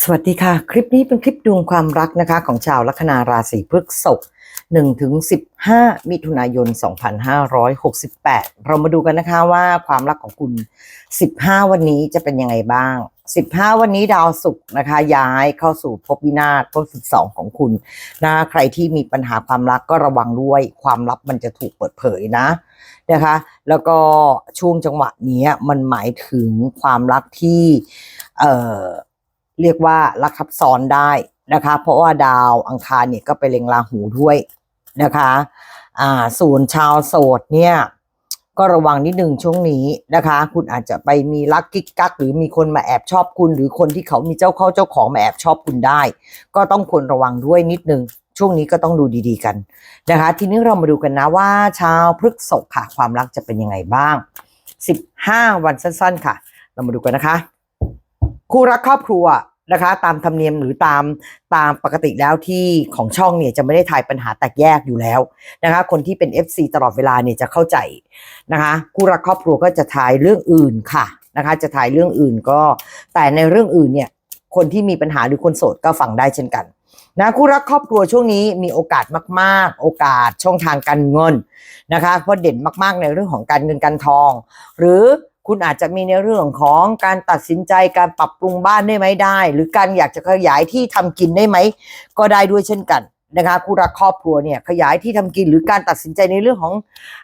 สวัสดีค่ะ คลิปนี้เป็นคลิปดวงความรักนะคะ ของชาวลัคนาราศีพฤษภ1ถึง15 มิถุนายน 2568 เรามาดูกันนะคะว่าความรักของคุณ 15 วันนี้จะเป็นยังไงบ้าง 15 วันนี้ดาวศุกร์นะคะ ย้ายเข้าสู่ภพวินาศภพ12 ของคุณนะใครที่มีปัญหาความรักก็ระวังด้วยความลับมันจะถูกเปิดเผยนะนะคะ แล้วก็ช่วงจังหวะนี้มันหมายถึงความรักที่เอ่อ เรียกว่ารักซับซ้อนได้นะคะ เพราะว่าดาวอังคารเนี่ยก็ไปเล็งราหูด้วยนะคะอ่าส่วนชาวโสดเนี่ยก็ระวังนิดนึงช่วงนี้นะคะ คุณอาจจะไปมีรักกิ๊กกัก หรือมีคนมาแอบชอบคุณ หรือคนที่เขามีเจ้าเข้าเจ้าของมาแอบชอบคุณได้ ก็ต้องควรระวังด้วยนิดนึงช่วงนี้ก็ต้องดูดีๆกันนะคะ ทีนี้เรามาดูกันนะว่า ชาวพฤกษกค่ะความรักจะเป็นยังไงบ้าง 15 วันสั้น ๆ ค่ะ เรามาดูกันนะคะ คู่รักครอบครัว นะคะ ตามธรรมเนียมหรือตามตามปกติแล้วที่ของช่องเนี่ยจะไม่ได้ทายปัญหาแตกแยกอยู่แล้วนะคะ คนที่เป็น FC ตลอดเวลาเนี่ยจะเข้าใจนะคะคู่รักครอบครัวก็จะทายเรื่องอื่นค่ะนะคะ จะทายเรื่องอื่นก็ แต่ในเรื่องอื่นเนี่ยคนที่มีปัญหาหรือคนโสดก็ฟังได้เช่นกันนะคู่รักครอบครัวช่วงนี้มีโอกาสมาก ๆ โอกาสช่องทางการเงินนะคะ เพราะเด่นมาก ๆ ในเรื่องของการเงินการทอง หรือ คุณอาจจะมีในเรื่องของการตัดสินใจการปรับปรุงบ้านได้ไหมได้ หรือการอยากจะขยายที่ทำกินได้ไหม ก็ได้ด้วยเช่นกันนะคะคู่รักครอบครัวเนี่ยขยายที่ทำกินหรือการตัดสินใจในเรื่องของ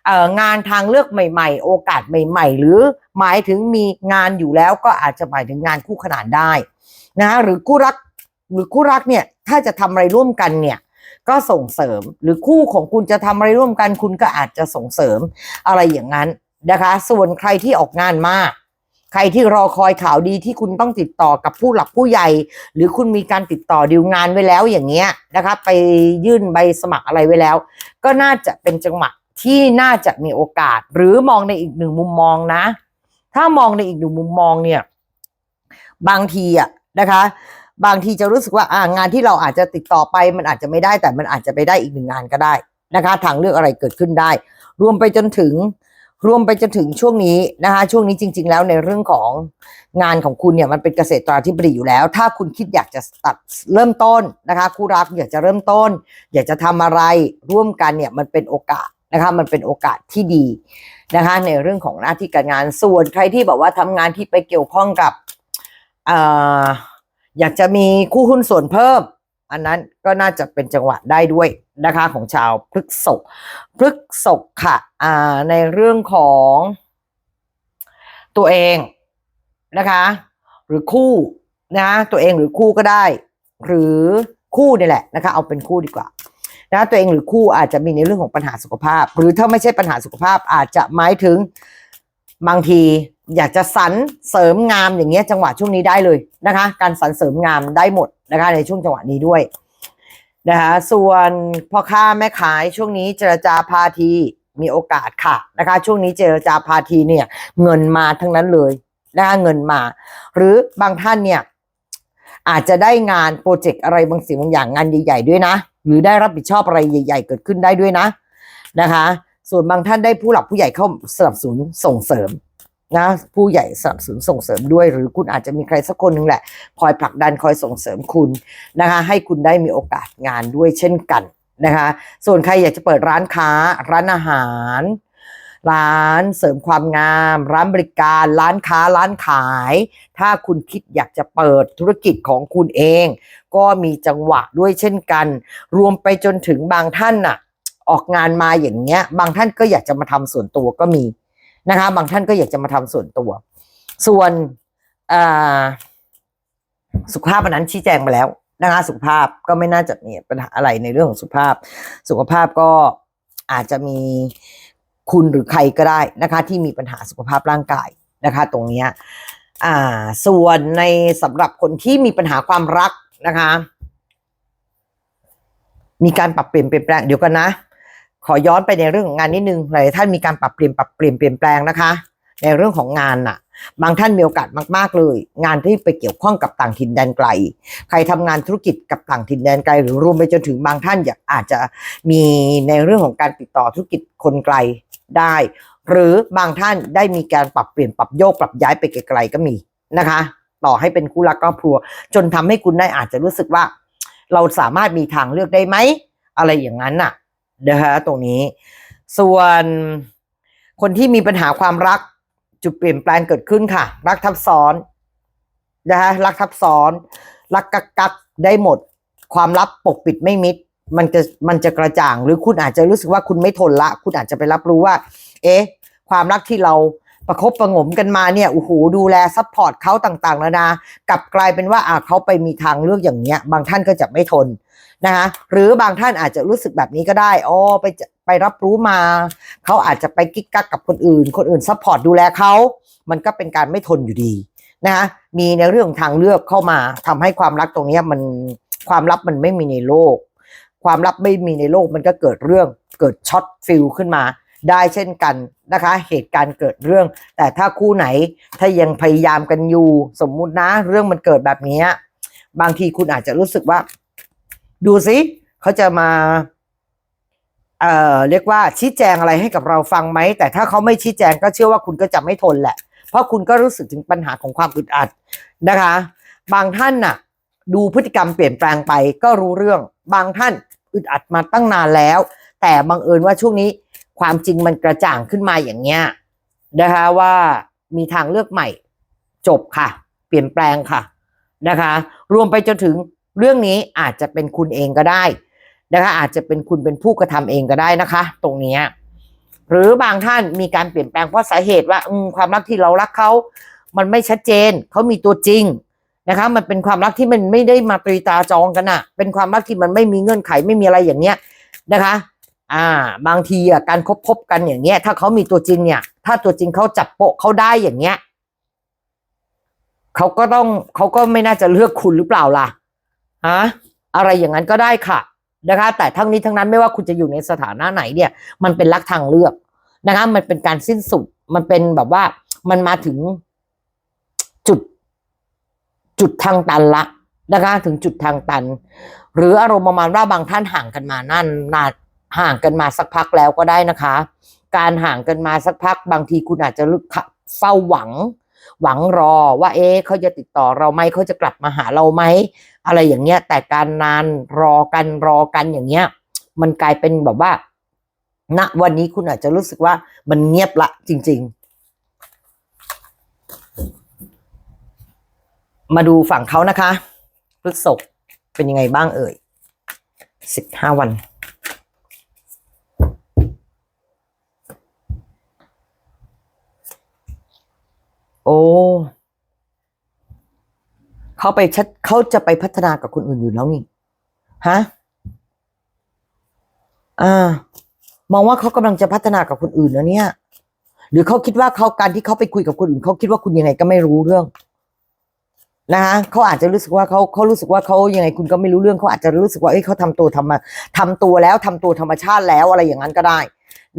อองานทางเลือกใหม่ ๆ โอกาสใหม่ ๆ หรือหมายถึงมีงานอยู่แล้วก็อาจจะหมายถึงงานคู่ขนานได้นะหรือคู่รักหรือคู่รักเนี่ยถ้าจะทำอะไรร่วมกันเนี่ยก็ส่งเสริมหรือคู่ของคุณจะทำอะไรร่วมกันคุณก็อาจจะส่งเสริมอะไรอย่างนั้น นะคะ ส่วนใครที่ออกงานมากใครที่รอคอยข่าวดีที่คุณต้องติดต่อกับผู้หลักผู้ใหญ่ หรือคุณมีการติดต่อดีลงานไว้แล้วอย่างเงี้ยนะคะไปยื่นใบสมัครอะไรไว้แล้ว ก็น่าจะเป็นจังหวะที่น่าจะมีโอกาส หรือมองในอีกหนึ่งมุมมองนะ ถ้ามองในอีกหนึ่งมุมมองเนี่ย บางทีอะนะคะ บางทีจะรู้สึกว่าอ่างานที่เราอาจจะติดต่อไปมันอาจจะไม่ได้แต่มันอาจจะไปได้อีกหนึ่งงานก็ได้นะคะ ทางเลือกอะไรเกิดขึ้นได้ รวมไปจนถึง รวมไปจนถึงช่วงนี้นะคะช่วงนี้จริง ๆ แล้วในเรื่องของงานของคุณเนี่ยมันเป็นเกษตรตราธิบดีอยู่แล้ว ถ้าคุณคิดอยากจะตัดเริ่มต้นนะคะ คู่รักอยากจะเริ่มต้น อยากจะทำอะไรร่วมกันเนี่ยมันเป็นโอกาสนะคะมันเป็นโอกาสที่ดีนะคะ ในเรื่องของหน้าที่การงานส่วนใครที่บอกว่าทำงานที่ไปเกี่ยวข้องกับออยากจะมีคู่หุ้นส่วนเพิ่ม อันนั้นก็น่าจะเป็นจังหวะได้ด้วยนะคะของชาวพฤกษกพฤกษกค่ะอ่าในเรื่องของตัวเองนะคะ หรือคู่นะตัวเองหรือคู่ก็ได้ หรือคู่นี่แหละนะคะ เอาเป็นคู่ดีกว่านะตัวเองหรือคู่อาจจะมีในเรื่องของปัญหาสุขภาพ หรือถ้าไม่ใช่ปัญหาสุขภาพอาจจะหมายถึงบางที อยากจะสรรเสริมงามอย่างเงี้ยจังหวะช่วงนี้ได้เลยนะคะ การสรรเสริมงามได้หมดนะคะ ในช่วงจังหวะนี้ด้วยนะคะส่วนพ่อค้าแม่ขายช่วงนี้เจรจาพาทีมีโอกาสค่ะนะคะ ช่วงนี้เจรจาพาทีเนี่ย เงินมาทั้งนั้นเลยนะคะเงินมา หรือบางท่านเนี่ย อาจจะได้งานโปรเจกต์อะไรบางสิ่งบางอย่างงานใหญ่ๆด้วยนะ หรือได้รับผิดชอบอะไรใหญ่ ๆ เกิดขึ้นได้ด้วยนะนะคะ ส่วนบางท่านได้ผู้หลักผู้ใหญ่เข้าสนับสนุนส่งเสริม นะผู้ใหญ่สนับสนุนส่งเสริมด้วย หรือคุณอาจจะมีใครสักคนหนึ่งแหละ คอยผลักดันคอยส่งเสริมคุณนะคะให้คุณได้มีโอกาสงานด้วยเช่นกันนะคะ ส่วนใครอยากจะเปิดร้านค้า ร้านอาหาร ร้านเสริมความงาม ร้านบริการ ร้านค้าร้านขาย ถ้าคุณคิดอยากจะเปิดธุรกิจของคุณเอง ก็มีจังหวะด้วยเช่นกัน รวมไปจนถึงบางท่านน่ะออกงานมาอย่างเงี้ย บางท่านก็อยากจะมาทำส่วนตัวก็มี นะคะ บางท่านก็อยากจะมาทำส่วนตัว ส่วนสุขภาพวันนั้นชี้แจงมาแล้วนะคะสุขภาพก็ไม่น่าจะมีปัญหาอะไรในเรื่องของสุขภาพ สุขภาพก็อาจจะมีคุณหรือใครก็ได้นะคะ ที่มีปัญหาสุขภาพร่างกายนะคะ ตรงนี้อ่า ส่วนในสำหรับคนที่มีปัญหาความรักนะคะ มีการปรับเปลี่ยนเปลี่ยนแปลงเดี๋ยวกันนะ ขอย้อนไปในเรื่องของงานนิดนึงหลายท่านมีการปรับเปลี่ยนปรับเปลี่ยนเปลี่ยนแปลงนะคะ ในเรื่องของงานน่ะ บางท่านมีโอกาสมากๆเลย งานที่ไปเกี่ยวข้องกับต่างถิ่นแดนไกล ใครทำงานธุรกิจกับต่างถิ่นแดนไกล หรือรวมไปจนถึงบางท่านอยากอาจจะมีในเรื่องของการติดต่อธุรกิจคนไกลได้ หรือบางท่านได้มีการปรับเปลี่ยนปรับโยกปรับย้ายไปไกลๆก็มีนะคะ ต่อให้เป็นคู่รักครอบครัว จนทำให้คุณได้อาจจะรู้สึกว่า เราสามารถมีทางเลือกได้ไหมอะไรอย่างนั้นน่ะ นะคะตรงนี้ ส่วนคนที่มีปัญหาความรักจุดเปลี่ยนแปลงเกิดขึ้นค่ะ รักทับซ้อนนะคะรักทับซ้อน รักกักกักได้หมด ความลับปกปิดไม่มิด มันจะมันจะกระจ่าง หรือคุณอาจจะรู้สึกว่าคุณไม่ทนละ คุณอาจจะไปรับรู้ว่า เอ๊ะ ความรักที่เรา ประคบประงมกันมาเนี่ยโอ้โหดูแลซัพพอร์ตเขาต่างๆแล้วนะกลับกลายเป็นว่าอะเขาไปมีทางเลือกอย่างเงี้ย บางท่านก็จะไม่ทนนะคะหรือบางท่านอาจจะรู้สึกแบบนี้ก็ได้อ๋อไปไปรับรู้มาเขาอาจจะไปกิ๊กกักกับคนอื่น คนอื่นซัพพอร์ตดูแลเขามันก็เป็นการไม่ทนอยู่ดีนะคะมีในเรื่องทางเลือกเข้ามาทำให้ความรักตรงนี้มันความลับมันไม่มีในโลก ความลับไม่มีในโลกมันก็เกิดเรื่องเกิดช็อตฟิลขึ้นมา ได้เช่นกันนะคะ เหตุการณ์เกิดเรื่อง แต่ถ้าคู่ไหนถ้ายังพยายามกันอยู่ สมมุตินะ เรื่องมันเกิดแบบนี้ บางทีคุณอาจจะรู้สึกว่า ดูสิเขาจะมาเอ่อเรียกว่าชี้แจงอะไรให้กับเราฟังไหม แต่ถ้าเขาไม่ชี้แจงก็เชื่อว่าคุณก็จะไม่ทนแหละ เพราะคุณก็รู้สึกถึงปัญหาของความอึดอัดนะคะ บางท่านน่ะ ดูพฤติกรรมเปลี่ยนแปลงไปก็รู้เรื่อง บางท่านอึดอัดมาตั้งนานแล้ว แต่บังเอิญว่าช่วงนี้ ความจริงมันกระจ่างขึ้นมาอย่างเงี้ยนะคะว่ามีทางเลือกใหม่ จบค่ะ เปลี่ยนแปลงค่ะนะคะ รวมไปจนถึงเรื่องนี้อาจจะเป็นคุณเองก็ได้นะคะอาจจะเป็นคุณเป็นผู้กระทำเองก็ได้นะคะ ตรงนี้หรือบางท่านมีการเปลี่ยนแปลงเพราะสาเหตุว่าความรักที่เรารักเขา มันไม่ชัดเจนเขามีตัวจริงนะคะ มันเป็นความรักที่มันไม่ได้มาตรีตาจองกันอะเป็นความรักที่มันไม่มีเงื่อนไขไม่มีอะไรอย่างเงี้ยนะคะ อ่า บางทีอะการคบพบกันอย่างเงี้ย ถ้าเขามีตัวจริงเนี่ย ถ้าตัวจริงเขาจับโปะเขาได้อย่างเงี้ยเขาก็ต้องเขาก็ไม่น่าจะเลือกคุณหรือเปล่าล่ะฮะอะไรอย่างนั้นก็ได้ค่ะนะคะ แต่ทั้งนี้ทั้งนั้นไม่ว่าคุณจะอยู่ในสถานะไหนเนี่ย มันเป็นรักทางเลือกนะคะ มันเป็นการสิ้นสุด มันเป็นแบบว่ามันมาถึงจุด จุดทางตันละนะคะ ถึงจุดทางตัน หรืออารมณ์ประมาณว่าบางท่านห่างกันมานั่นนาน ห่างกันมาสักพักแล้วก็ได้นะคะ การห่างกันมาสักพัก บางทีคุณอาจจะลึกเฝ้าหวัง หวังรอว่า เอ๊ะเขาจะติดต่อเราไหมเขาจะกลับมาหาเราไหมอะไรอย่างเงี้ย แต่การนานรอกันรอกันอย่างเงี้ย มันกลายเป็นแบบว่าณวันนี้คุณอาจจะรู้สึกว่ามันเงียบละจริง ๆมาดูฝั่งเขานะคะพฤษภเป็นยังไงบ้างเอ่ยสิบห้าวัน โอ้เขาไปชัดเขาจะไปพัฒนากับคนอื่นอยู่แล้วนี่ฮะอ่ามองว่าเขากำลังจะพัฒนากับคนอื่นแล้วเนี่ย หรือเขาคิดว่าเขาการที่เขาไปคุยกับคนอื่นเขาคิดว่าคุณยังไงก็ไม่รู้เรื่องนะคะเขาอาจจะรู้สึกว่าเขาเขารู้สึกว่าเขายังไงคุณก็ไม่รู้เรื่องเขาอาจจะรู้สึกว่าเอ้ยเขาทำตัวทำมาทำตัวแล้วทำตัวธรรมชาติแล้วอะไรอย่างนั้นก็ได้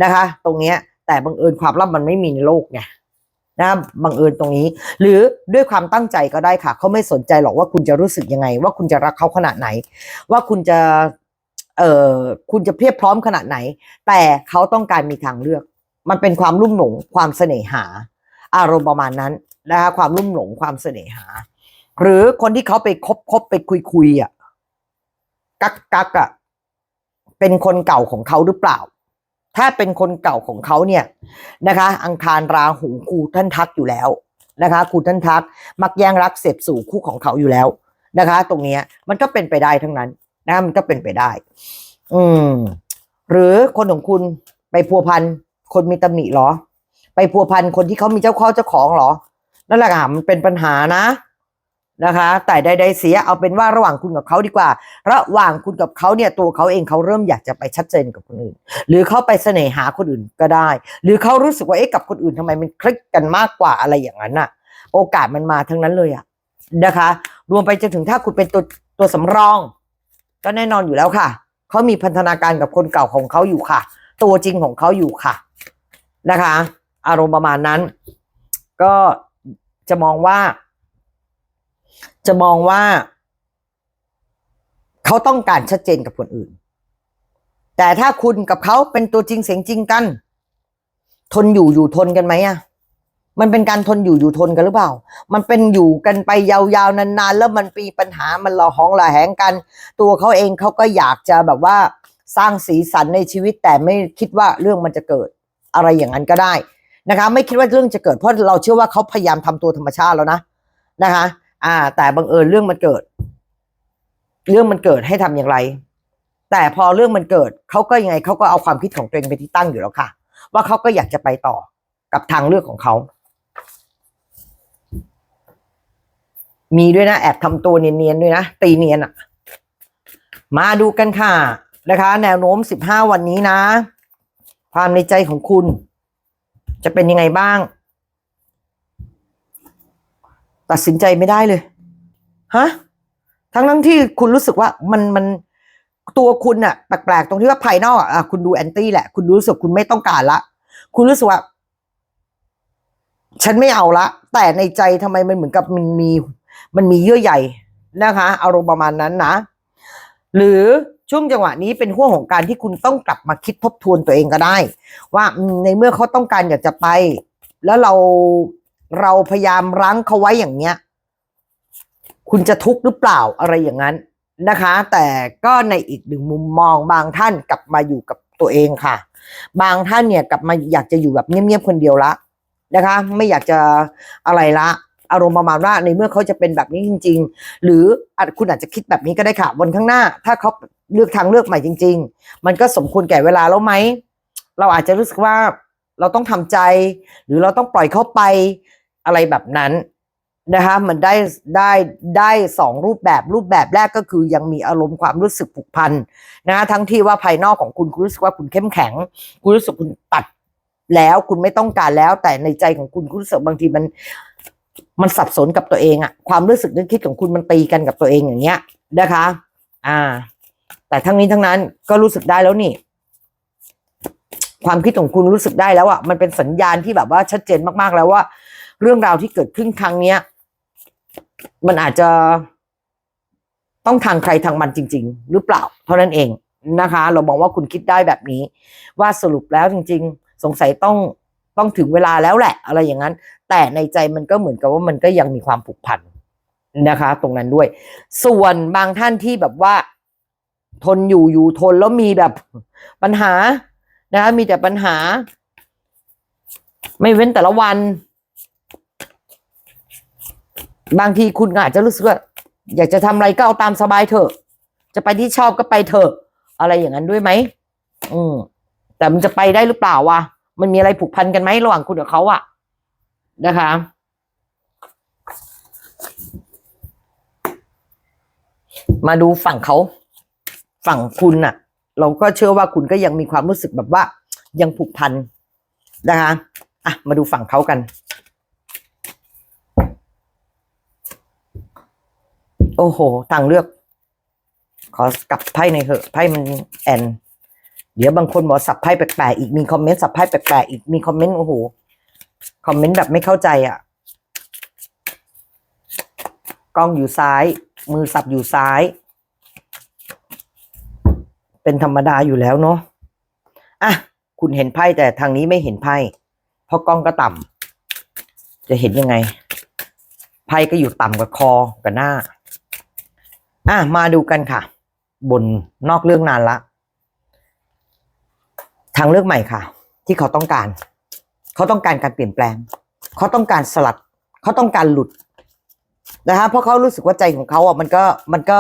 นะคะ ตรงเนี้ย แต่บังเอิญความลับมันไม่มีในโลกไง นะบังเอิญตรงนี้ หรือด้วยความตั้งใจก็ได้ค่ะ เขาไม่สนใจหรอกว่าคุณจะรู้สึกยังไง ว่าคุณจะรักเขาขนาดไหน ว่าคุณจะเอ่อคุณจะเพียบพร้อมขนาดไหน แต่เขาต้องการมีทางเลือก มันเป็นความลุ่มหลงความเสน่หา อารมณ์ประมาณนั้นนะคะความลุ่มหลงความเสน่หา หรือคนที่เขาไปคบคบไปคุยคุยอะกักกักอะเป็นคนเก่าของเขาหรือเปล่า ถ้าเป็นคนเก่าของเขาเนี่ยนะคะ อังคารราหูครูท่านทักอยู่แล้วนะคะครูท่านทักมักแย่งรักเสพสู่คู่ของเขาอยู่แล้วนะคะ ตรงนี้มันก็เป็นไปได้ทั้งนั้นนะมันก็เป็นไปได้ อืม หรือคนของคุณไปพัวพันคนมีตำหนิเหรอ ไปพัวพันคนที่เขามีเจ้าข้าเจ้าของเหรอนั่นแหละค่ะมันเป็นปัญหานะ นะคะ แต่ใดๆเสียเอาเป็นว่าระหว่างคุณกับเขาดีกว่า ระหว่างคุณกับเขาเนี่ยตัวเขาเองเขาเริ่มอยากจะไปชัดเจนกับคนอื่น หรือเขาไปเสน่หาคนอื่นก็ได้ หรือเขารู้สึกว่าเอ๊ะกับคนอื่นทำไมมันคลิกกันมากกว่าอะไรอย่างนั้นน่ะโอกาสมันมาทั้งนั้นเลยอะนะคะ รวมไปจนถึงถ้าคุณเป็นตัวตัวสำรอง ก็แน่นอนอยู่แล้วค่ะเขามีพันธนาการกับคนเก่าของเขาอยู่ค่ะ ตัวจริงของเขาอยู่ค่ะนะคะ อารมณ์ประมาณนั้น ก็จะมองว่า จะมองว่า เขาต้องการชัดเจนกับคนอื่น แต่ถ้าคุณกับเขาเป็นตัวจริงเสียงจริงกัน ทนอยู่อยู่ทนกันไหมอะมันเป็นการทนอยู่อยู่ทนกันหรือเปล่า มันเป็นอยู่กันไปยาวๆนานๆ แล้วมันมีปัญหามันระหองระแหงกัน ตัวเขาเองเขาก็อยากจะแบบว่าสร้างสีสันในชีวิตแต่ไม่คิดว่าเรื่องมันจะเกิดอะไรอย่างนั้นก็ได้นะคะ ไม่คิดว่าเรื่องจะเกิดเพราะเราเชื่อว่าเขาพยายามทำตัวธรรมชาติแล้วนะนะคะ อ่า แต่บังเอิญเรื่องมันเกิด เรื่องมันเกิดให้ทำอย่างไร แต่พอเรื่องมันเกิดเขาก็ยังไงเขาก็เอาความคิดของตัวเองเป็นที่ตั้งอยู่แล้วค่ะ ว่าเขาก็อยากจะไปต่อกับทางเลือกของเขามีด้วยนะ แอบทำตัวเนียนๆด้วยนะ ตีเนียนอะมาดูกันค่ะนะคะ แนวโน้มสิบห้าวันนี้นะ ความในใจของคุณ จะเป็นยังไงบ้าง ตัดสินใจไม่ได้เลยฮะทั้งทั้งที่คุณรู้สึกว่ามันมันตัวคุณอะแปลกๆตรงที่ว่าภายนอกอะอะคุณดูแอนตี้แหละ คุณรู้สึกคุณไม่ต้องการละ คุณรู้สึกว่า ฉันไม่เอาละ แต่ในใจทำไมมันเหมือนกับมันมี มันมีเยื่อใยนะคะ อารมณ์ประมาณนั้นนะ หรือช่วงจังหวะนี้เป็นห่วงของการที่คุณต้องกลับมาคิดทบทวนตัวเองก็ได้ ว่าอืมในเมื่อเขาต้องการอยากจะไป แล้วเรา เราพยายามรั้งเขาไว้อย่างเนี้ย คุณจะทุกข์หรือเปล่าอะไรอย่างนั้นนะคะ แต่ก็ในอีกหนึ่งมุมมองบางท่านกลับมาอยู่กับตัวเองค่ะ บางท่านเนี่ยกลับมาอยากจะอยู่แบบเงียบๆคนเดียวละนะคะ ไม่อยากจะอะไรละอารมณ์ประมาณว่าในเมื่อเขาจะเป็นแบบนี้จริง ๆ หรืออาจคุณอาจจะคิดแบบนี้ก็ได้ค่ะวันข้างหน้า ถ้าเขาเลือกทางเลือกใหม่จริง ๆ มันก็สมควรแก่เวลาแล้วไหม เราอาจจะรู้สึกว่าเราต้องทำใจ หรือเราต้องปล่อยเขาไป อะไรแบบนั้นนะคะมันได้ได้ได้สองรูปแบบรูปแบบแรกก็คือยังมีอารมณ์ความรู้สึกผูกพันนะคะทั้งที่ว่าภายนอกของคุณคุณรู้สึกว่าคุณเข้มแข็ง คุณรู้สึกคุณตัดแล้วคุณไม่ต้องการแล้ว แต่ในใจของคุณคุณรู้สึกบางทีมัน มันสับสนกับตัวเองอะความรู้สึกนึกคิดของคุณมันตีกันกับตัวเองอย่างเงี้ยนะคะ อ่า แต่ทั้งนี้ทั้งนั้นก็รู้สึกได้แล้วนี่ ความคิดของคุณรู้สึกได้แล้วอะมันเป็นสัญญาณที่แบบว่าชัดเจนมากๆแล้วว่า เรื่องราวที่เกิดขึ้นครั้งเนี้ย มันอาจจะต้องทางใครทางมันจริง ๆ หรือเปล่า เท่านั้นเองนะคะ เรามองว่าคุณคิดได้แบบนี้ ว่าสรุปแล้วจริง ๆ สงสัยต้องต้องถึงเวลาแล้วแหละ อะไรอย่างนั้น แต่ในใจมันก็เหมือนกับว่ามันก็ยังมีความผูกพันนะคะ ตรงนั้นด้วย ส่วนบางท่านที่แบบว่า ทนอยู่อยู่ทนแล้วมีแบบปัญหานะคะมีแต่ปัญหา ไม่เว้นแต่ละวัน บางทีคุณอาจจะรู้สึกว่า อยากจะทำอะไรก็เอาตามสบายเถอะ จะไปที่ชอบก็ไปเถอะ อะไรอย่างนั้นด้วยไหมอืมแต่มันจะไปได้หรือเปล่าวะมันมีอะไรผูกพันกันไหมระหว่างคุณกับเขาอะนะคะ มาดูฝั่งเขา ฝั่งคุณน่ะ เราก็เชื่อว่าคุณก็ยังมีความรู้สึกแบบว่า ยังผูกพันนะคะ อะ มาดูฝั่งเขากัน โอ้โหทางเลือก ขอกลับไพ่ในอยเถอะไพ่มันแอน เดี๋ยวบางคนบอกสับไพ่แปลกๆอีกมีคอมเมนต์สับไพ่แปลกๆอีกมีคอมเมนต์โอ้โหคอมเมนต์แบบไม่เข้าใจอะกล้องอยู่ซ้าย มือสับอยู่ซ้าย เป็นธรรมดาอยู่แล้วเนาะอะคุณเห็นไพ่แต่ทางนี้ไม่เห็นไพ่เพราะกล้องก็ต่ำจะเห็นยังไง ไพ่ก็อยู่ต่ำกว่าคอกับหน้า อะมาดูกันค่ะ บนนอกเรื่องนานละ ทางเลือกใหม่ค่ะ ที่เขาต้องการ เขาต้องการการเปลี่ยนแปลง เขาต้องการสลัด เขาต้องการหลุดนะคะเพราะเขารู้สึกว่าใจของเขาอะมันก็มันก็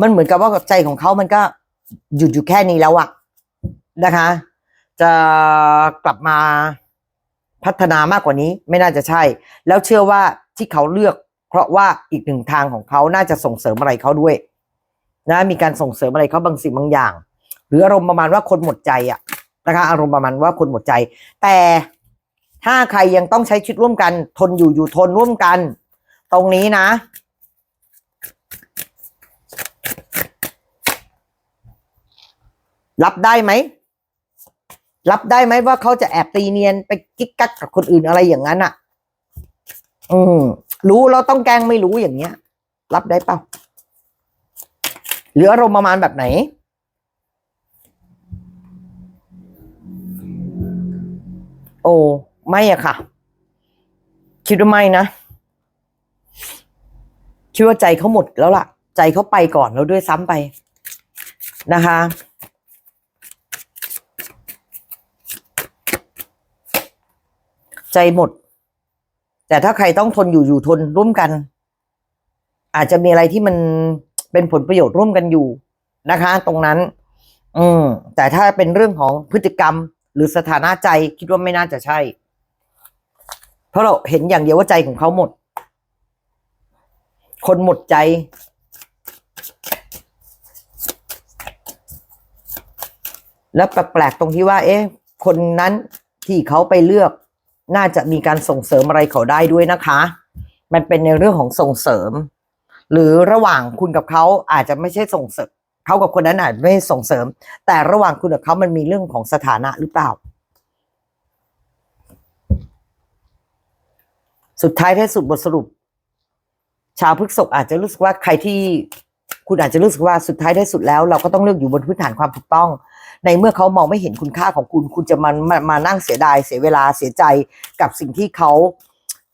มันเหมือนกับว่าใจของเขามันก็หยุดอยู่แค่นี้แล้วอะนะคะ จะกลับมาพัฒนามากกว่านี้ไม่น่าจะใช่ แล้วเชื่อว่าที่เขาเลือก เพราะว่าอีกหนึ่งทางของเขาน่าจะส่งเสริมอะไรเขาด้วย นะ มีการส่งเสริมอะไรเขาบางสิ่งบางอย่าง หรืออารมณ์ประมาณว่าคนหมดใจอะนะคะอารมณ์ประมาณว่าคนหมดใจ แต่ถ้าใครยังต้องใช้ชีวิตร่วมกัน ทนอยู่อยู่ทนร่วมกัน ตรงนี้นะรับได้ไหม รับได้ไหมว่าเขาจะแอบตีเนียนไปกิ๊กกักกับคนอื่นอะไรอย่างนั้นอะ อืม รู้เราต้องแกล้งไม่รู้อย่างเงี้ย รับได้เปล่าหรืออารมณ์ประมาณแบบไหน โอ้ไม่อะค่ะ คิดว่าไม่นะคิดว่าใจเขาหมดแล้วล่ะ ใจเขาไปก่อนแล้วด้วยซ้ำไปนะคะ ใจหมด แต่ถ้าใครต้องทนอยู่อยู่ทนร่วมกัน อาจจะมีอะไรที่มันเป็นผลประโยชน์ร่วมกันอยู่นะคะ ตรงนั้น อืม แต่ถ้าเป็นเรื่องของพฤติกรรม หรือสถานะใจคิดว่าไม่น่าจะใช่ เพราะเราเห็นอย่างเดียวว่าใจของเขาหมด คนหมดใจแล้วแปลกๆตรงที่ว่า เอ๊ะ คนนั้นที่เขาไปเลือก น่าจะมีการส่งเสริมอะไรเขาได้ด้วยนะคะ มันเป็นในเรื่องของส่งเสริม หรือระหว่างคุณกับเขาอาจจะไม่ใช่ส่งเสริมเขากับคนนั้นอาจไม่ส่งเสริม แต่ระหว่างคุณกับเขามันมีเรื่องของสถานะหรือเปล่า สุดท้ายท้ายสุดบทสรุป ชาวพฤกษกอาจจะรู้สึกว่าใครที่คุณอาจจะรู้สึกว่าสุดท้ายท้ายสุดแล้ว เราก็ต้องเลือกอยู่บนพื้นฐานความถูกต้อง ในเมื่อเขามองไม่เห็นคุณค่าของคุณ คุณจะมามามานั่งเสียดายเสียเวลาเสียใจกับสิ่งที่เขา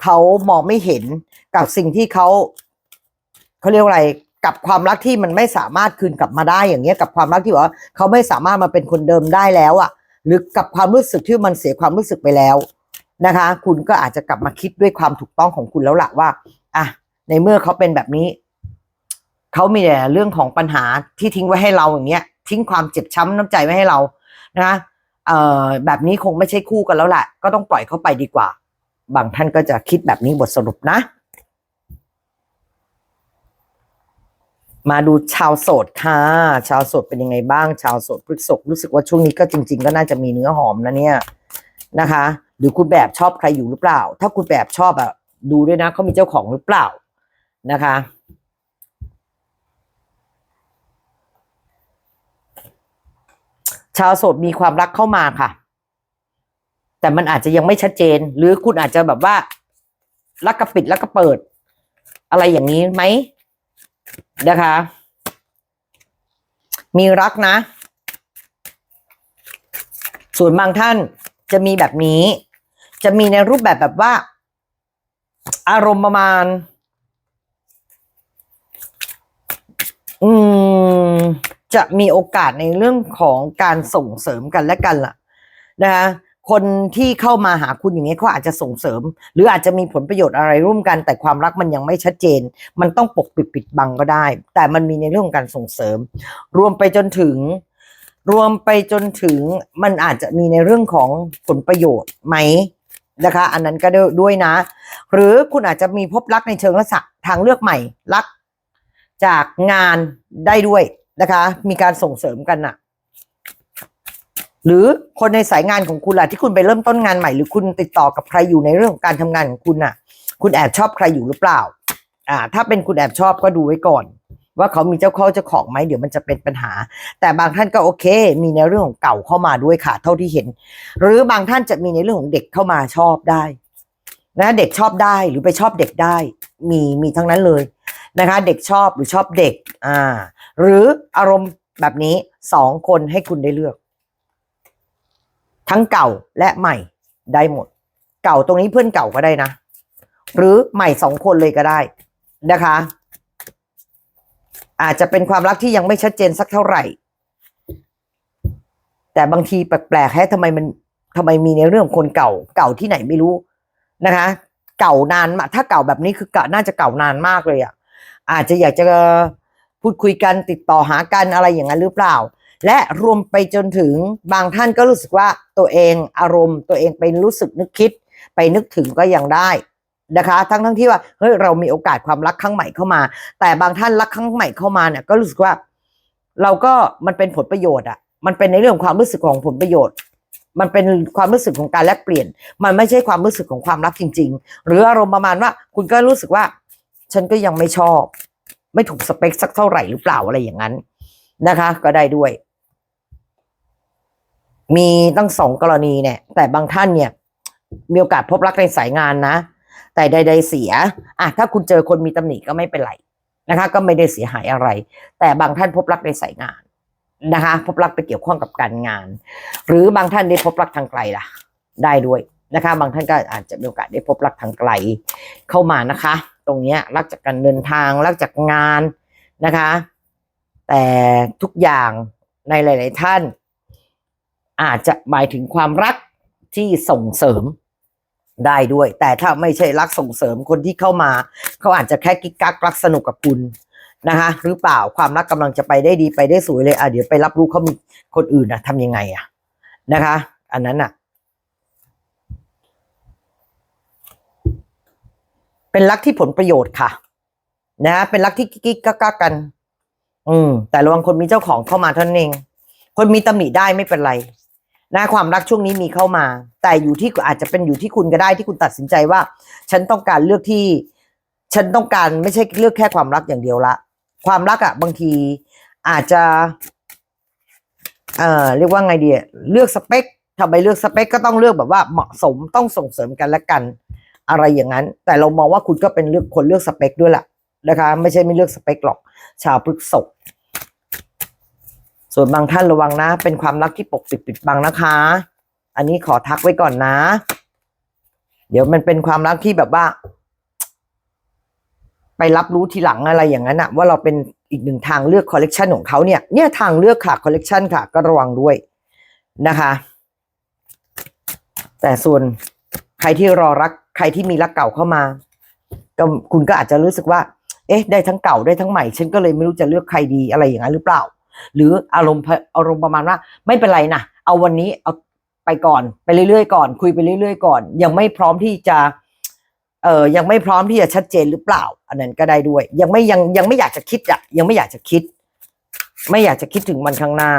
เขามองไม่เห็นกับสิ่งที่เขาเขาเรียกว่าอะไรกับความรักที่มันไม่สามารถคืนกลับมาได้อย่างเงี้ยกับความรักที่ว่าเขาไม่สามารถมาเป็นคนเดิมได้แล้วอะ่ะ หรือกับความรู้สึกที่มันเสียความรู้สึกไปแล้วนะคะ คุณก็อาจจะกลับมาคิดด้วยความถูกต้องของคุณแล้วล่ะว่าอะในเมื่อเขาเป็นแบบนี้ เขามีแต่เรื่องของปัญหาที่ทิ้งไว้ให้เราอย่างเงี้ย ทิ้งความเจ็บช้ำน้ำใจไว้ให้เรานะเอ่อแบบนี้คงไม่ใช่คู่กันแล้วแหละ ก็ต้องปล่อยเขาไปดีกว่า บางท่านก็จะคิดแบบนี้บทสรุปนะ มาดูชาวโสดค่ะ ชาวโสดเป็นยังไงบ้าง ชาวโสดพฤษภรู้สึกว่าช่วงนี้ก็จริง ๆ ก็น่าจะมีเนื้อหอมนะเนี่ยนะคะ หรือคุณแบบชอบใครอยู่หรือเปล่า ถ้าคุณแบบชอบอะดูด้วยนะเขามีเจ้าของหรือเปล่านะคะ ชาวโสดมีความรักเข้ามาค่ะ แต่มันอาจจะยังไม่ชัดเจน หรือคุณอาจจะแบบว่า รักกระปิดรักกระเปิด อะไรอย่างนี้ไหมนะคะ มีรักนะ ส่วนบางท่านจะมีแบบนี้ จะมีในรูปแบบแบบว่า อารมณ์ประมาณ อืม จะมีโอกาสในเรื่องของการส่งเสริมกันและกันล่ะนะคะคนที่เข้ามาหาคุณอย่างนี้เขาอาจจะส่งเสริม หรืออาจจะมีผลประโยชน์อะไรร่วมกัน แต่ความรักมันยังไม่ชัดเจน มันต้องปกปิดปิดบังก็ได้ แต่มันมีในเรื่องของการส่งเสริม รวมไปจนถึง รวมไปจนถึงมันอาจจะมีในเรื่องของผลประโยชน์ไหมนะคะ อันนั้นก็ด้วยนะ หรือคุณอาจจะมีพบรักในเชิงลักษณะทางเลือกใหม่รัก จากงานได้ด้วย นะคะ มีการส่งเสริมกันน่ะหรือคนในสายงานของคุณล่ะที่คุณไปเริ่มต้นงานใหม่ หรือคุณติดต่อกับใครอยู่ในเรื่องของการทำงานของคุณน่ะ คุณแอบชอบใครอยู่หรือเปล่า อ่า ถ้าเป็นคุณแอบชอบก็ดูไว้ก่อน ว่าเขามีเจ้าเข้าเจ้าของไหมเดี๋ยวมันจะเป็นปัญหา แต่บางท่านก็โอเค มีในเรื่องของเก่าเข้ามาด้วยค่ะ เท่าที่เห็น หรือบางท่านจะมีในเรื่องของเด็กเข้ามาชอบได้ นะเด็กชอบได้หรือไปชอบเด็กได้ มีมีทั้งนั้นเลยนะคะ เด็กชอบหรือชอบเด็ก อ่า หรืออารมณ์แบบนี้สองคนให้คุณได้เลือก ทั้งเก่าและใหม่ได้หมด เก่าตรงนี้เพื่อนเก่าก็ได้นะ หรือใหม่สองคนเลยก็ได้นะคะ อาจจะเป็นความรักที่ยังไม่ชัดเจนสักเท่าไหร่ แต่บางทีแปลกๆแฮะทำไมมันทำไมมีในเรื่องคนเก่า เก่าที่ไหนไม่รู้นะคะ เก่านานมาถ้าเก่าแบบนี้คือเก่าน่าจะเก่านานมากเลยอะ อาจจะอยากจะ พูดคุยกันติดต่อหากันอะไรอย่างนั้นหรือเปล่า และรวมไปจนถึงบางท่านก็รู้สึกว่าตัวเองอารมณ์ ตัวเองไปรู้สึกนึกคิด ไปนึกถึงก็ยังได้นะคะ ทั้งทั้งที่ว่าเฮ้ยเรามีโอกาสความรักครั้งใหม่เข้ามา แต่บางท่านรักครั้งใหม่เข้ามาเนี่ยก็รู้สึกว่า เราก็มันเป็นผลประโยชน์อะมันเป็นในเรื่องของความรู้สึกของผลประโยชน์ มันเป็นความรู้สึกของการแลกเปลี่ยน มันไม่ใช่ความรู้สึกของความรักจริง ๆ หรืออารมณ์ประมาณว่า คุณก็รู้สึกว่า ฉันก็ยังไม่ชอบ ไม่ถูกสเปคสักเท่าไหร่หรือเปล่าอะไรอย่างนั้นนะคะ ก็ได้ด้วย มีตั้งสองกรณีเนี่ย แต่บางท่านเนี่ย มีโอกาสพบรักในสายงานนะ แต่ใด ๆ เสียอะถ้าคุณเจอคนมีตำหนิก็ไม่เป็นไรนะคะ ก็ไม่ได้เสียหายอะไร แต่บางท่านพบรักในสายงานนะคะ พบรักไปเกี่ยวข้องกับการงาน หรือบางท่านได้พบรักทางไกลล่ะ ได้ด้วยนะคะ บางท่านก็อาจจะมีโอกาสได้พบรักทางไกลเข้ามานะคะ ตรงเนี้ยรักจากการเดินทางรักจากงานนะคะ แต่ทุกอย่างในหลาย ๆ ท่าน อาจจะหมายถึงความรักที่ส่งเสริมได้ด้วย แต่ถ้าไม่ใช่รักส่งเสริมคนที่เข้ามา เขาอาจจะแค่กิ๊กกักรักสนุกกับคุณนะคะหรือเปล่าความรักกำลังจะไปได้ดีไปได้สวยเลยอะเดี๋ยวไปรับรู้เขามีคนอื่นนะทำยังไงอะนะคะ อันนั้นอะ เป็นรักที่ผลประโยชน์ค่ะ นะ เป็นรักที่กิ๊กกักกักกัน อืม แต่ระวังคนมีเจ้าของเข้ามาเท่านั้นเอง คนมีตำหนิได้ไม่เป็นไรนะความรักช่วงนี้มีเข้ามา แต่อยู่ที่อาจจะเป็นอยู่ที่คุณก็ได้ที่คุณตัดสินใจว่า ฉันต้องการเลือกที่ ฉันต้องการไม่ใช่เลือกแค่ความรักอย่างเดียวละ ความรักอะบางทีอาจจะ เอ่อเรียกว่าไงดีเลือกสเปคทำไมเลือกสเปคก็ต้องเลือกแบบว่าเหมาะสมต้องส่งเสริมกันและกัน อะไรอย่างนั้น แต่เรามองว่าคุณก็เป็นเลือกคนเลือกสเปคด้วยแหละนะคะ ไม่ใช่ไม่เลือกสเปคหรอก ชาวพฤษภส่วนบางท่านระวังนะ เป็นความรักที่ปกปิดปิดบังนะคะ อันนี้ขอทักไว้ก่อนนะ เดี๋ยวมันเป็นความรักที่แบบว่า ไปรับรู้ทีหลังอะไรอย่างนั้นอะว่าเราเป็นอีกหนึ่งทางเลือกคอลเลกชันของเขาเนี่ย เนี่ยทางเลือกค่ะคอลเลกชันค่ะ ก็ระวังด้วยนะคะ แต่ส่วน ใครที่รอรัก ใครที่มีรักเก่าเข้ามาก็คุณก็อาจจะรู้สึกว่า เอ๊ะ ได้ทั้งเก่าได้ทั้งใหม่ ฉันก็เลยไม่รู้จะเลือกใครดีอะไรอย่างนั้นหรือเปล่า หรืออารมณ์อารมณ์ประมาณว่า ไม่เป็นไรนะเอาวันนี้เอาไปก่อนไปเรื่อยๆก่อน คุยไปเรื่อยๆก่อน ยังไม่พร้อมที่จะเออยังไม่พร้อมที่จะชัดเจนหรือเปล่า อันนั้นก็ได้ด้วย ยังไม่ยังยังไม่อยากจะคิดอะยังไม่อยากจะคิด ไม่อยากจะคิดถึงมันข้างหน้า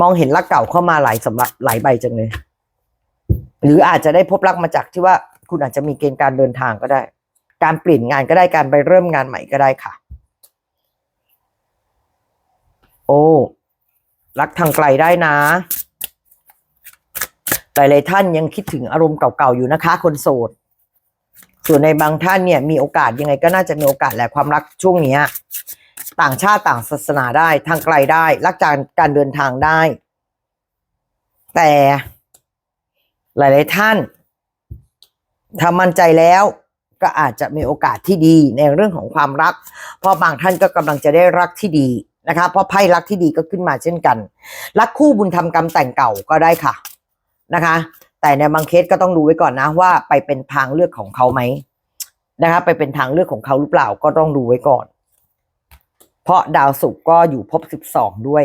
มองเห็นรักเก่าเข้ามาหลายสำหรับหลายใบจังเลย หรืออาจจะได้พบรักมาจากที่ว่าคุณอาจจะมีเกณฑ์การเดินทางก็ได้ การเปลี่ยนงานก็ได้การไปเริ่มงานใหม่ก็ได้ค่ะ โอ้รักทางไกลได้นะหลายๆท่านยังคิดถึงอารมณ์เก่าๆอยู่นะคะ คนโสด ส่วนในบางท่านเนี่ยมีโอกาสยังไงก็น่าจะมีโอกาสแหละความรักช่วงเนี้ยต่างชาติต่างศาสนาได้ทางไกลได้ รักการการเดินทางได้ แต่ หลาย ๆ ท่านถ้ามั่นใจแล้วก็อาจจะมีโอกาสที่ดีในเรื่องของความรัก เพราะบางท่านก็กำลังจะได้รักที่ดีนะคะ เพราะไพ่รักที่ดีก็ขึ้นมาเช่นกัน รักคู่บุญธรรมกรรมแต่งเก่าก็ได้ค่ะนะคะ แต่ในบางเคสก็ต้องดูไว้ก่อนนะว่าไปเป็นทางเลือกของเขาไหมนะคะ ไปเป็นทางเลือกของเขาหรือเปล่าก็ต้องดูไว้ก่อน เพราะดาวศุกร์ก็อยู่ภพสิบสองด้วย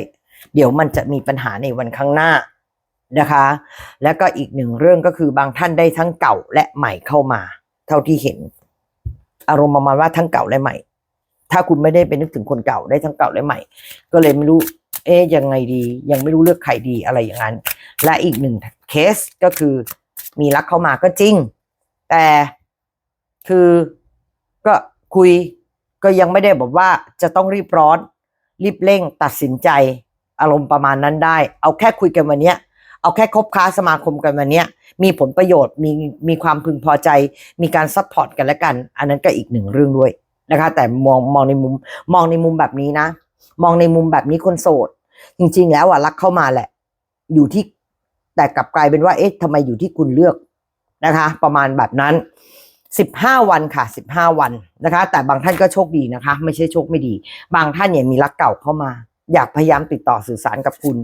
เดี๋ยวมันจะมีปัญหาในวันข้างหน้า นะคะ แล้วก็อีกหนึ่งเรื่องก็คือบางท่านได้ทั้งเก่าและใหม่เข้ามา เท่าที่เห็น อารมณ์ประมาณว่าทั้งเก่าและใหม่ ถ้าคุณไม่ได้ไปนึกถึงคนเก่าได้ทั้งเก่าและใหม่ ก็เลยไม่รู้ เอ๊ยยังไงดี ยังไม่รู้เลือกใครดีอะไรอย่างนั้น และอีกหนึ่งเคสก็คือมีรักเข้ามาก็จริง แต่คือก็คุยก็ยังไม่ได้บอกว่าจะต้องรีบร้อน รีบเร่งตัดสินใจ อารมณ์ประมาณนั้นได้ เอาแค่คุยกันวันเนี้ย เอาแค่คบค้าสมาคมกันวันนี้มีผลประโยชน์มีมีความพึงพอใจ มีการซัพพอร์ตกันและกัน อันนั้นก็อีกหนึ่งเรื่องด้วยนะคะ แต่มองมองในมุมมองในมุมแบบนี้นะ มองในมุมแบบนี้คนโสด จริง ๆ แล้วอะรักเข้ามาแหละ อยู่ที่แต่กลับกลายเป็นว่าเอ๊ะทำไมอยู่ที่คุณเลือกนะคะ ประมาณแบบนั้นสิบห้าวันค่ะสิบห้าวันนะคะ แต่บางท่านก็โชคดีนะคะ ไม่ใช่โชคไม่ดี บางท่านเนี่ยมีรักเก่าเข้ามา อยากพยายามติดต่อสื่อสารกับคุณ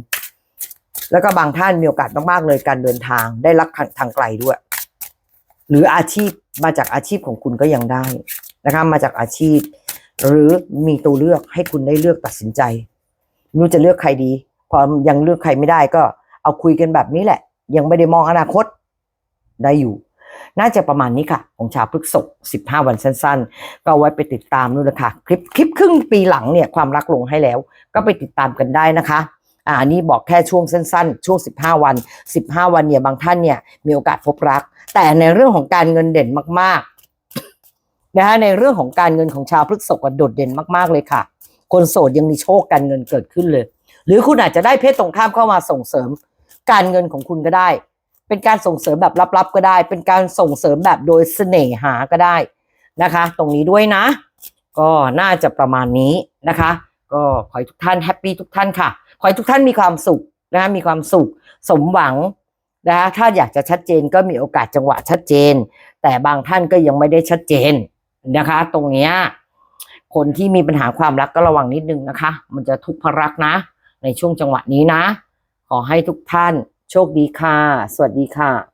แล้วก็บางท่านมีโอกาสมากๆเลยการเดินทางได้รับทางไกลด้วย หรืออาชีพมาจากอาชีพของคุณก็ยังได้นะคะมาจากอาชีพ หรือมีตัวเลือกให้คุณได้เลือกตัดสินใจรู้จะเลือกใครดี พอยังเลือกใครไม่ได้ก็ เอาคุยกันแบบนี้แหละ ยังไม่ได้มองอนาคตได้อยู่ น่าจะประมาณนี้ค่ะ ของชาวพฤกษก15 วันสั้น ๆ ก็ไว้ไปติดตามนู่นนะคะคลิปคลิปครึ่งปีหลังเนี่ยความรักลงให้แล้ว ก็ไปติดตามกันได้นะคะ อ่าอันนี้บอกแค่ช่วงสั้นๆ ช่วง 15 วัน 15 วันเนี่ยบางท่านเนี่ยมีโอกาสพบรัก แต่ในเรื่องของการเงินเด่นมากๆนะคะในเรื่องของการเงินของชาวพฤกษกอะโดดเด่นมากๆเลยค่ะ คนโสดยังมีโชคการเงินเกิดขึ้นเลย หรือคุณอาจจะได้เพศตรงข้ามเข้ามาส่งเสริม การเงินของคุณก็ได้ เป็นการส่งเสริมแบบลับๆก็ได้ เป็นการส่งเสริมแบบโดยเสน่หาก็ได้นะคะ ตรงนี้ด้วยนะ ก็น่าจะประมาณนี้นะคะ ก็ขอให้ทุกท่านแฮปปี้ทุกท่านค่ะ ขอให้ทุกท่านมีความสุขนะคะมีความสุขสมหวังนะคะถ้าอยากจะชัดเจนก็มีโอกาสจังหวะชัดเจน แต่บางท่านก็ยังไม่ได้ชัดเจนนะคะ ตรงเนี้ยคนที่มีปัญหาความรักก็ระวังนิดนึงนะคะ มันจะทุกข์พรารักนะ ในช่วงจังหวะนี้นะ ขอให้ทุกท่านโชคดีค่ะ สวัสดีค่ะ